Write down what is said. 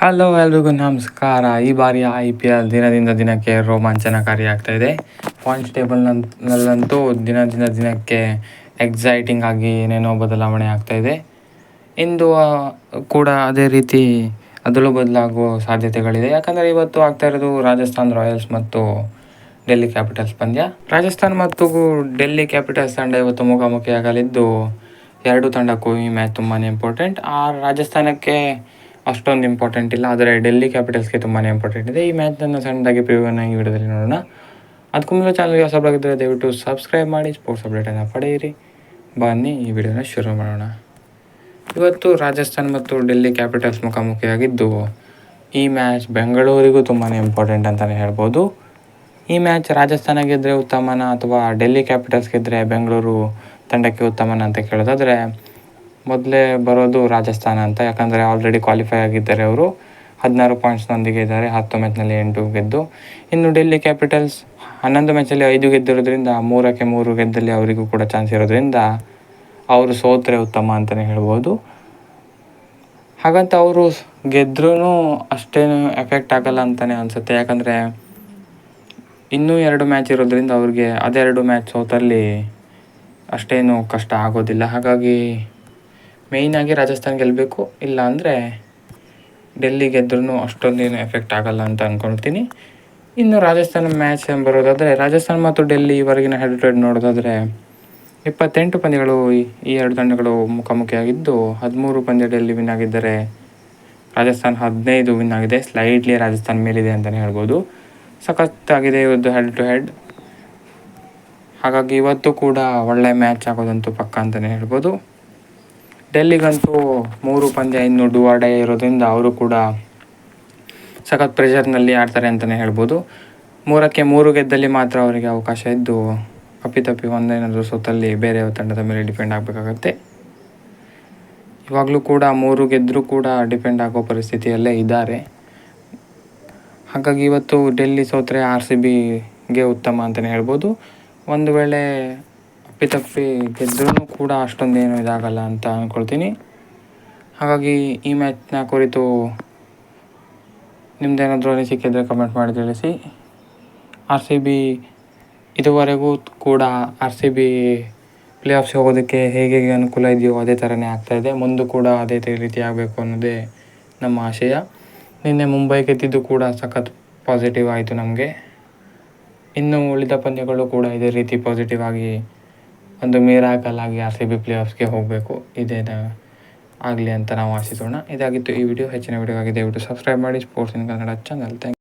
Hello ಎಲ್ರಿಗೂ ನಮಸ್ಕಾರ. ಈ ಬಾರಿ ಐ ಪಿ ಎಲ್ ದಿನದಿಂದ ದಿನಕ್ಕೆ ರೋಮಾಂಚನಕಾರಿ ಇದೆ. ಪಾಯಿಂಟ್ಸ್ ಟೇಬಲ್ನಲ್ಲಂತೂ ದಿನದಿಂದ ದಿನ ದಿನಕ್ಕೆ ಎಕ್ಸೈಟಿಂಗ್ ಆಗಿ ಏನೇನೋ ಬದಲಾವಣೆ ಆಗ್ತಾ ಇದೆ. ಇಂದು ಕೂಡ ಅದೇ ರೀತಿ ಅದರಲ್ಲೂ ಬದಲಾಗುವ ಸಾಧ್ಯತೆಗಳಿದೆ. ಯಾಕಂದರೆ ಇವತ್ತು ಆಗ್ತಾ ಇರೋದು ರಾಜಸ್ಥಾನ್ ರಾಯಲ್ಸ್ ಮತ್ತು ಡೆಲ್ಲಿ ಕ್ಯಾಪಿಟಲ್ಸ್ ಪಂದ್ಯ. ರಾಜಸ್ಥಾನ್ ಮತ್ತು ಡೆಲ್ಲಿ ಕ್ಯಾಪಿಟಲ್ಸ್ ತಂಡ ಇವತ್ತು ಮುಖಾಮುಖಿಯಾಗಲಿದ್ದು ಎರಡು ತಂಡಕ್ಕೂ ಈ ಮ್ಯಾಚ್ ತುಂಬಾ ಇಂಪಾರ್ಟೆಂಟ್ ಆ ರಾಜಸ್ಥಾನಕ್ಕೆ ಅಷ್ಟೊಂದು ಇಂಪಾರ್ಟೆಂಟ್ ಇಲ್ಲ. ಆದರೆ ಡೆಲ್ಲಿ ಕ್ಯಾಪಿಟಲ್ಸ್ಗೆ ತುಂಬಾ ಇಂಪಾರ್ಟೆಂಟ್ ಇದೆ. ಈ ಮ್ಯಾಚನ್ನು ಸಣ್ಣದಾಗಿ ಪ್ರಿವ್ಯೂನ ಈ ವಿಡಿಯೋದಲ್ಲಿ ನೋಡೋಣ. ಅದಕ್ಕೂ ಮುಂದೆ ಚಾನಲ್ಗೆ ಹೊಸಬರಾಗಿದ್ದರೆ ದಯವಿಟ್ಟು ಸಬ್ಸ್ಕ್ರೈಬ್ ಮಾಡಿ ಸ್ಪೋರ್ಟ್ಸ್ ಅಪ್ಡೇಟನ್ನು ಪಡೆಯಿರಿ. ಬನ್ನಿ ಈ ವಿಡಿಯೋನ ಶುರು ಮಾಡೋಣ. ಇವತ್ತು ರಾಜಸ್ಥಾನ್ ಮತ್ತು ಡೆಲ್ಲಿ ಕ್ಯಾಪಿಟಲ್ಸ್ ಮುಖಾಮುಖಿಯಾಗಿದ್ದು ಈ ಮ್ಯಾಚ್ ಬೆಂಗಳೂರಿಗೂ ತುಂಬಾ ಇಂಪಾರ್ಟೆಂಟ್ ಅಂತಲೇ ಹೇಳ್ಬೋದು. ಈ ಮ್ಯಾಚ್ ರಾಜಸ್ಥಾನ ಗೆದ್ದರೆ ಉತ್ತಮನ ಅಥವಾ ಡೆಲ್ಲಿ ಕ್ಯಾಪಿಟಲ್ಸ್ ಗೆದ್ದರೆ ಬೆಂಗಳೂರು ತಂಡಕ್ಕೆ ಉತ್ತಮನ ಅಂತ ಕೇಳೋದಾದರೆ ಮೊದಲೇ ಬರೋದು ರಾಜಸ್ಥಾನ ಅಂತ, ಯಾಕಂದರೆ ಆಲ್ರೆಡಿ ಕ್ವಾಲಿಫೈ ಆಗಿದ್ದಾರೆ ಅವರು. ಹದಿನಾರು ಪಾಯಿಂಟ್ಸ್ನೊಂದಿಗೆ ಇದ್ದಾರೆ ಹತ್ತು ಮ್ಯಾಚ್ನಲ್ಲಿ ಎಂಟು ಗೆದ್ದು. ಇನ್ನು ಡೆಲ್ಲಿ ಕ್ಯಾಪಿಟಲ್ಸ್ ಹನ್ನೊಂದು ಮ್ಯಾಚಲ್ಲಿ ಐದು ಗೆದ್ದಿರೋದ್ರಿಂದ ಮೂರಕ್ಕೆ ಮೂರು ಗೆದ್ದಲ್ಲಿ ಅವರಿಗೂ ಕೂಡ ಚಾನ್ಸ್ ಇರೋದ್ರಿಂದ ಅವರು ಸೋತ್ರೆ ಉತ್ತಮ ಅಂತಲೇ ಹೇಳ್ಬೋದು. ಹಾಗಂತ ಅವರು ಗೆದ್ರೂ ಅಷ್ಟೇನು ಎಫೆಕ್ಟ್ ಆಗಲ್ಲ ಅಂತಲೇ ಅನಿಸುತ್ತೆ. ಯಾಕಂದರೆ ಇನ್ನೂ ಎರಡು ಮ್ಯಾಚ್ ಇರೋದ್ರಿಂದ ಅವ್ರಿಗೆ ಅದೆರಡು ಮ್ಯಾಚ್ ಸೋತಲ್ಲಿ ಅಷ್ಟೇನು ಕಷ್ಟ ಆಗೋದಿಲ್ಲ. ಹಾಗಾಗಿ ಮೇಯ್ನಾಗಿ ರಾಜಸ್ಥಾನ್ ಗೆಲ್ಲಬೇಕು ಇಲ್ಲ ಅಂದರೆ ಡೆಲ್ಲಿ ಗೆದ್ರೂ ಅಷ್ಟೊಂದೇನು ಎಫೆಕ್ಟ್ ಆಗಲ್ಲ ಅಂತ ಅಂದ್ಕೊಳ್ತೀನಿ ಇನ್ನು ರಾಜಸ್ಥಾನ ಮ್ಯಾಚ್ ಬರೋದಾದರೆ, ರಾಜಸ್ಥಾನ್ ಮತ್ತು ಡೆಲ್ಲಿ ಇವರೆಗಿನ ಹೆಡ್ ಟು ಹೆಡ್ ನೋಡೋದಾದರೆ ಇಪ್ಪತ್ತೆಂಟು ಪಂದ್ಯಗಳು ಈ- ಎರಡು ತಂಡಗಳು ಮುಖಾಮುಖಿಯಾಗಿದ್ದು, ಹದಿಮೂರು ಪಂದ್ಯ ಡೆಲ್ಲಿ ವಿನ್ ಆಗಿದ್ದರೆ ರಾಜಸ್ಥಾನ್ ಹದಿನೈದು ವಿನ್ ಆಗಿದೆ ಸ್ಲೈಟ್ಲಿ ರಾಜಸ್ಥಾನ್ ಮೇಲಿದೆ ಅಂತಲೇ ಹೇಳ್ಬೋದು. ಸಖತ್ತಾಗಿದೆ ಇವತ್ತು ಹೆಡ್ ಟು ಹೆಡ್ ಹಾಗಾಗಿ ಇವತ್ತು ಕೂಡ ಒಳ್ಳೆ ಮ್ಯಾಚ್ ಆಗೋದಂತೂ ಪಕ್ಕ ಅಂತಲೇ ಹೇಳ್ಬೋದು. ಡೆಲ್ಲಿಗಂತೂ ಮೂರು ಪಂದ್ಯ ಇನ್ನು ಡೂ ಆರ್ ಇರೋದ್ರಿಂದ ಅವರು ಕೂಡ ಸಖತ್ ಪ್ರೆಷರ್ನಲ್ಲಿ ಆಡ್ತಾರೆ ಅಂತಲೇ ಹೇಳ್ಬೋದು. ಮೂರಕ್ಕೆ ಮೂರು ಗೆದ್ದಲ್ಲಿ ಮಾತ್ರ ಅವರಿಗೆ ಅವಕಾಶ ಇದ್ದು ಅಪ್ಪಿತಪ್ಪಿ ಒಂದೇನಾದರೂ ಸೋತಲ್ಲಿ ಬೇರೆ ತಂಡದ ಮೇಲೆ ಡಿಪೆಂಡ್ ಆಗಬೇಕಾಗತ್ತೆ. ಇವಾಗಲೂ ಕೂಡ ಮೂರು ಗೆದ್ದರೂ ಕೂಡ ಡಿಪೆಂಡ್ ಆಗೋ ಪರಿಸ್ಥಿತಿಯಲ್ಲೇ ಇದ್ದಾರೆ. ಹಾಗಾಗಿ ಇವತ್ತು ಡೆಲ್ಲಿ ಸೋತ್ರೆ ಆರ್ ಸಿ ಬಿಗೆ ಉತ್ತಮ ಅಂತಲೇ ಹೇಳ್ಬೋದು. ಒಂದು ವೇಳೆ ಅಪ್ಪಿತಪ್ಪಿ ಗೆದ್ರೂ ಕೂಡ ಅಷ್ಟೊಂದೇನು ಇದಾಗಲ್ಲ ಅಂತ ಅಂದ್ಕೊಳ್ತೀನಿ ಹಾಗಾಗಿ ಈ ಮ್ಯಾಚ್ನ ಕುರಿತು ನಿಮ್ಮದೇನಾದರೂ ಅನಿಸಿಕೆ ಇದ್ದರೆ ಕಮೆಂಟ್ ಮಾಡಿ ತಿಳಿಸಿ. ಆರ್ ಸಿ ಬಿ ಇದುವರೆಗೂ ಕೂಡ R C B playoffs ಹೋಗೋದಕ್ಕೆ ಹೇಗೆ ಅನುಕೂಲ ಇದೆಯೋ ಅದೇ ಥರನೇ ಆಗ್ತಾಯಿದೆ ಮುಂದೆ ಕೂಡ ಅದೇ ರೀತಿ ಆಗಬೇಕು ಅನ್ನೋದೇ ನಮ್ಮ ಆಶಯ. ನಿನ್ನೆ ಮುಂಬೈ ಗೆದ್ದಿದ್ದು ಕೂಡ ಸಖತ್ ಪಾಸಿಟಿವ್ ಆಯಿತು ನಮಗೆ. ಇನ್ನು ಉಳಿದ ಪಂದ್ಯಗಳು ಕೂಡ ಇದೇ ರೀತಿ ಪಾಸಿಟಿವ್ ಆಗಿ ಒಂದು ಮಿರಾಕಲ್ ಆಗಿ ಆರ್ ಸಿ ಬಿ ಪ್ಲೇ ಆಫ್ಸ್ಗೆ ಹೋಗಬೇಕು. ಇದೇ ಆಗಲಿ ಅಂತ ನಾವು ಆಶಿಸೋಣ. ಇದಾಗಿತ್ತು ಈ ವಿಡಿಯೋ. ಹೆಚ್ಚಿನ ವಿಡಿಯೋ ಆಗಿದೆ ದಯವಿಟ್ಟು ಸಬ್ಸ್ಕ್ರೈಬ್ ಮಾಡಿ. Sports in Kannada channel thank